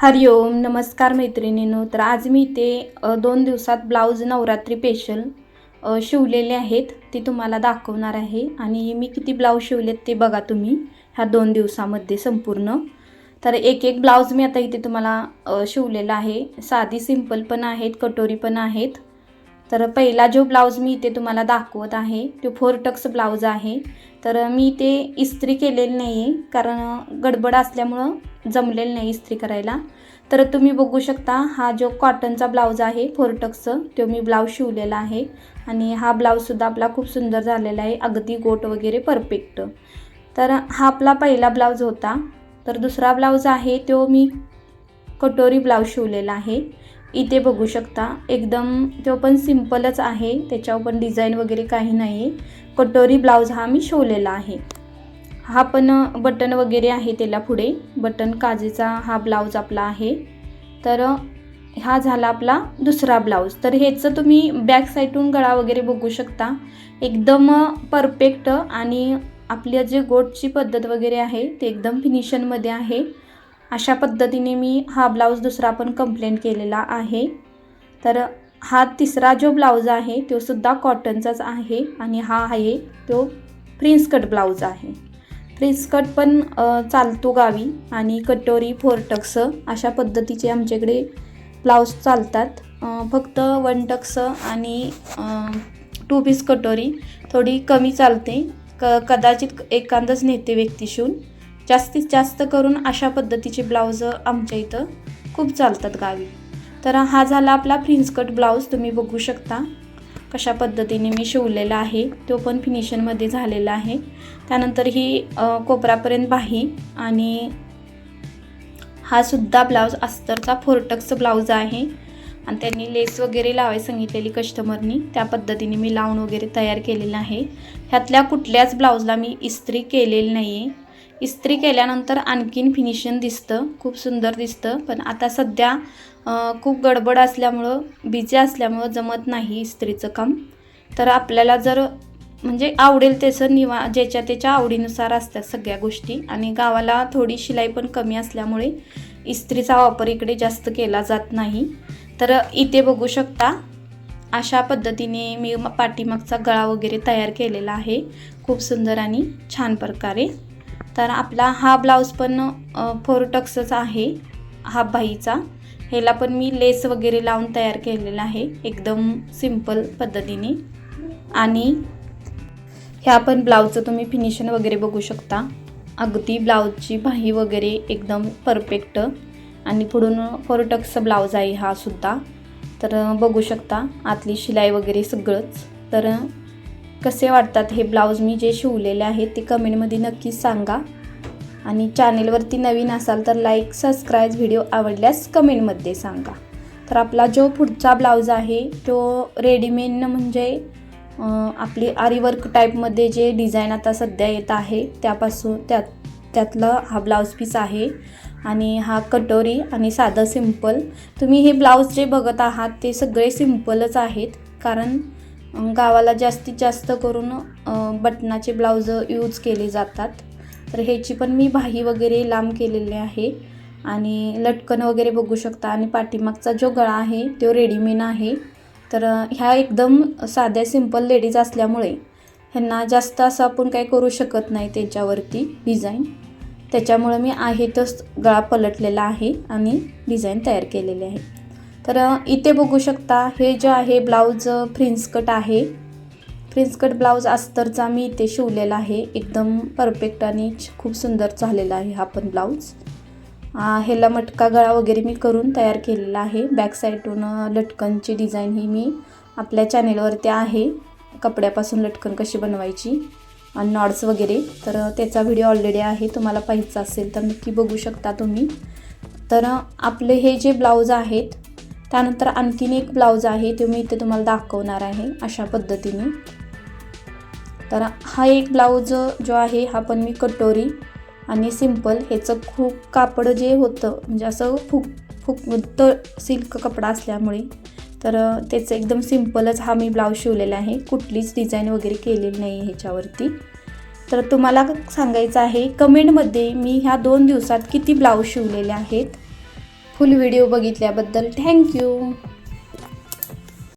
हरिओम नमस्कार मैत्रिणीनो. तर आज मी ते दोन दिवसात ब्लाऊज नवरात्री पेशल शिवलेले आहेत. ते तुम्हाला दाखवणार आहे. आणि मी किती ब्लाऊज शिवलेत ते बघा तुम्ही ह्या दोन दिवसामध्ये संपूर्ण. तर एक एक ब्लाऊज मी आता इथे तुम्हाला शिवलेला आहे. साधी सिंपल पण आहेत कटोरी पण आहेत. तर पहिला जो ब्लाऊज मी इथे तुम्हाला दाखवत आहे तो फोर टक्स ब्लाऊज आहे. तर मी ते इस्त्री केलेली नाही आहे कारण गडबड असल्यामुळं जमलेलं नाही इस्त्री करायला. तर तुम्ही बघू शकता हा जो कॉटनचा ब्लाऊज आहे फोर टक्सचं तो मी ब्लाऊज शिवलेला आहे. आणि हा ब्लाऊजसुद्धा आपला खूप सुंदर झालेला आहे अगदी गोट वगैरे परफेक्ट. तर हा आपला पहिला ब्लाऊज होता. तर दुसरा ब्लाऊज आहे तो मी कटोरी ब्लाऊज शिवलेला आहे. इथे बघू शकता एकदम तो पण सिम्पलच आहे त्याच्यावर पण डिझाईन वगैरे काही नाही आहे कटोरी ब्लाऊज हा मी शिवलेला आहे. हा पण बटन वगैरे आहे त्याला पुढे. बटन काजेचा हा ब्लाऊज आपला आहे. तर हा झाला आपला दुसरा ब्लाऊज. तर ह्याचं तुम्ही बॅक साईडून गळा वगैरे बघू शकता. एकदम परफेक्ट आणि आपल्या जे गोटची पद्धत वगैरे आहे ते एकदम फिनिशनमध्ये आहे. अशा पद्धतीने मी हा ब्लाऊज दुसरा पण कंप्लेंट केलेला आहे. तर हा तिसरा जो ब्लाऊज आहे तो सुद्धा कॉटनचाच आहे आणि हा आहे तो प्रिन्स कट ब्लाऊज आहे. प्रिन्स कट पण चालतो गावी आणि कटोरी फोरटक्स अशा पद्धतीचे आमच्याकडे ब्लाऊज चालतात. फक्त वन टक्स आणि टू पीस कटोरी थोडी कमी चालते. क कदाचित एखादंच नेते व्यक्ती शिवून जास्तीत जास्त करून अशा पद्धतीचे ब्लाऊज आमच्या इथं खूप चालतात गावी. तर हा झाला आपला फ्रिन्सकट ब्लाऊज तुम्ही बघू शकता कशा पद्धतीने मी शिवलेला आहे. तो पण फिनिशिंगमध्ये झालेला आहे. त्यानंतर ही कोपरापर्यंत बाही आणि हा सुद्धा ब्लाऊज अस्तरचा फोरटक्स ब्लाऊज आहे. आणि त्यांनी लेस वगैरे लावायला सांगितलेली कस्टमरनी. त्या पद्धतीने मी लावून वगैरे तयार केलेलं आहे. ह्यातल्या कुठल्याच ब्लाऊजला मी इस्त्री केलेली नाही आहे इस्त्री केल्यानंतर आणखीन फिनिशिंग दिसतं. खूप सुंदर दिसतं. पण आता सध्या खूप गडबड असल्यामुळं बिझी असल्यामुळं जमत नाही इस्त्रीचं काम. तर आपल्याला जर म्हणजे आवडेल त्याचं निवा ज्याच्या त्याच्या आवडीनुसार असतात सगळ्या गोष्टी. आणि गावाला थोडी शिलाई पण कमी असल्यामुळे इस्त्रीचा वापर इकडे जास्त केला जात नाही. तर इथे बघू शकता अशा पद्धतीने मी म- पाठीमागचा गळा वगैरे तयार केलेला आहे. खूप सुंदर आणि छान प्रकारे. तर आपला हा ब्लाऊज पण फोर टक्सच आहे हा बाईचा. ह्याला पण मी लेस वगैरे लावून तयार केलेला आहे एकदम सिंपल पद्धतीने. आणि ह्या पण ब्लाऊजचं तुम्ही फिनिशन वगैरे बघू शकता. अगदी ब्लाऊजची बाही वगैरे एकदम परफेक्ट आणि पुढून फोर टक्स ब्लाऊज आहे हा सुद्धा. तर बघू शकता आतली शिलाई वगैरे सगळंच. तर कसे वाटतात हे ब्लाऊज मी जे शिवलेले आहेत ते कमेंटमध्ये नक्कीच सांगा. आणि चॅनेलवरती नवीन असाल तर लाईक सबस्क्राईब व्हिडिओ आवडल्यास कमेंटमध्ये सांगा. तर आपला जो पुढचा ब्लाऊज आहे तो रेडीमेड म्हणजे आपली आरीवर्क टाईपमध्ये जे डिझाईन आता सध्या येत आहे त्यापासून त्यात त्यातलं हा ब्लाऊज पीस आहे. आणि हा कटोरी आणि साधं सिंपल तुम्ही हे ब्लाऊज जे बघत आहात ते सगळे सिंपलच आहेत. कारण गावाला जास्तीत जास्त करून बटनाचे ब्लाऊज यूज केले जातात. तर ह्याची पण मी बाही वगैरे लांब केलेली आहे. आणि लटकन वगैरे बघू शकता. आणि पाठीमागचा जो गळा आहे तो रेडीमेड आहे. तर ह्या एकदम साध्या सिंपल लेडीज असल्यामुळे ह्यांना जास्त असं आपण काही करू शकत नाही त्याच्यावरती डिझाईन. त्याच्यामुळं मी आहे तोच गळा पलटलेला आहे आणि डिझाईन तयार केलेले आहे. तर इथे बघू शकता हे जे आहे ब्लाऊज फ्रिन्स कट आहे. फ्रिन्स कट ब्लाऊज अस्तरचा मी इथे शिवलेला आहे. एकदम परफेक्ट आणि खूप सुंदर झालेला आहे हा पण ब्लाऊज ह्याला मटका गळा वगैरे मी करून तयार केलेला आहे. बॅक साईडून लटकनची डिझाईन ही मी आपल्या चॅनेलवरती आहे. कपड्यापासून लटकन कशी बनवायची आणि नॉट्स वगैरे. तर त्याचा व्हिडिओ ऑलरेडी आहे. तुम्हाला पाहायचा असेल तर नक्की बघू शकता तुम्ही. तर आपले हे जे ब्लाऊज आहेत त्यानंतर आणखीन एक ब्लाऊज आहे तो मी इथे तुम्हाला दाखवणार आहे अशा पद्धतीने. तर हा एक ब्लाऊज जो आहे हा पण मी कटोरी आणि सिंपल ह्याचं खूप कापड जे होतं म्हणजे असं फुक फुक सिल्क कपडा असल्यामुळे. तर त्याचं एकदम सिंपलच हा मी ब्लाऊज शिवलेला आहे कुठलीच डिझाईन वगैरे केलेली नाही ह्याच्यावरती. तर तुम्हाला सांगायचं आहे कमेंटमध्ये मी ह्या दोन दिवसात किती ब्लाऊज शिवलेले आहेत फुल व्हिडिओ बघितल्याबद्दल थँक्यू